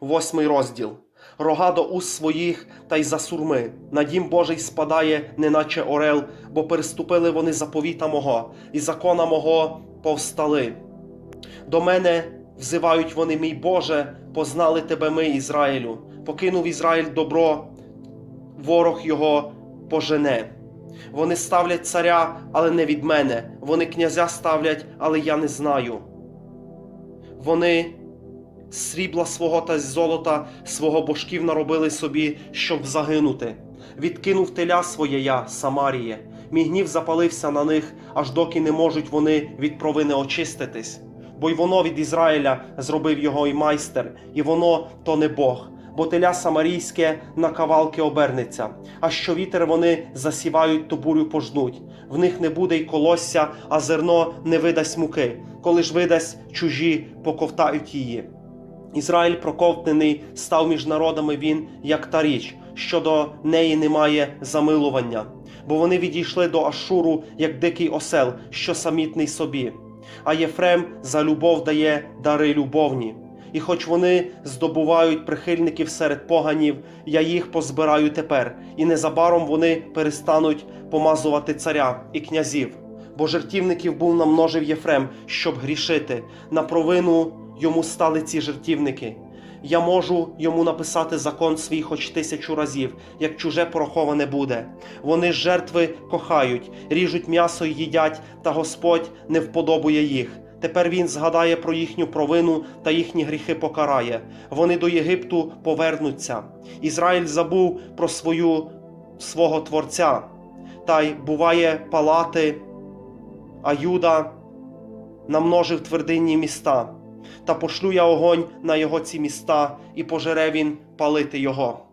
Восьмий розділ. Рога до уст своїх та й за сурми. На дім Божий спадає, неначе орел, бо переступили вони заповіта мого, і закона мого повстали. До мене взивають вони, мій Боже, познали тебе ми, Ізраїлю. Покинув Ізраїль добро, ворог його пожене. Вони ставлять царя, але не від мене. Вони князя ставлять, але я не знаю. Вони срібла свого та золота свого божків наробили собі, щоб загинути. Відкинув теля своє я, Самаріє. Мій гнів запалився на них, аж доки не можуть вони від провини очиститись. Бо й воно від Ізраїля зробив його і майстер, і воно то не Бог. Бо теля самарійське на кавалки обернеться, а що вітер вони засівають, то бурю пожнуть. В них не буде й колосся, а зерно не видасть муки, коли ж видасть чужі, поковтають її. Ізраїль проковтнений став між народами він, як та річ, що до неї немає замилування, бо вони відійшли до Ашуру, як дикий осел, що самітний собі. А Єфрем за любов дає дари любовні. І хоч вони здобувають прихильників серед поганів, я їх позбираю тепер, і незабаром вони перестануть помазувати царя і князів. Бо жертівників був намножив Єфрем, щоб грішити. На провину йому стали ці жертівники. Я можу йому написати закон свій хоч тисячу разів, як чуже пораховане буде. Вони жертви кохають, ріжуть м'ясо й їдять, та Господь не вподобує їх. Тепер він згадає про їхню провину та їхні гріхи покарає. Вони до Єгипту повернуться. Ізраїль забув про свою свого творця, та й буває палати, а Юда намножив твердинні міста. Та пошлю я огонь на його ці міста, і пожере він палити його.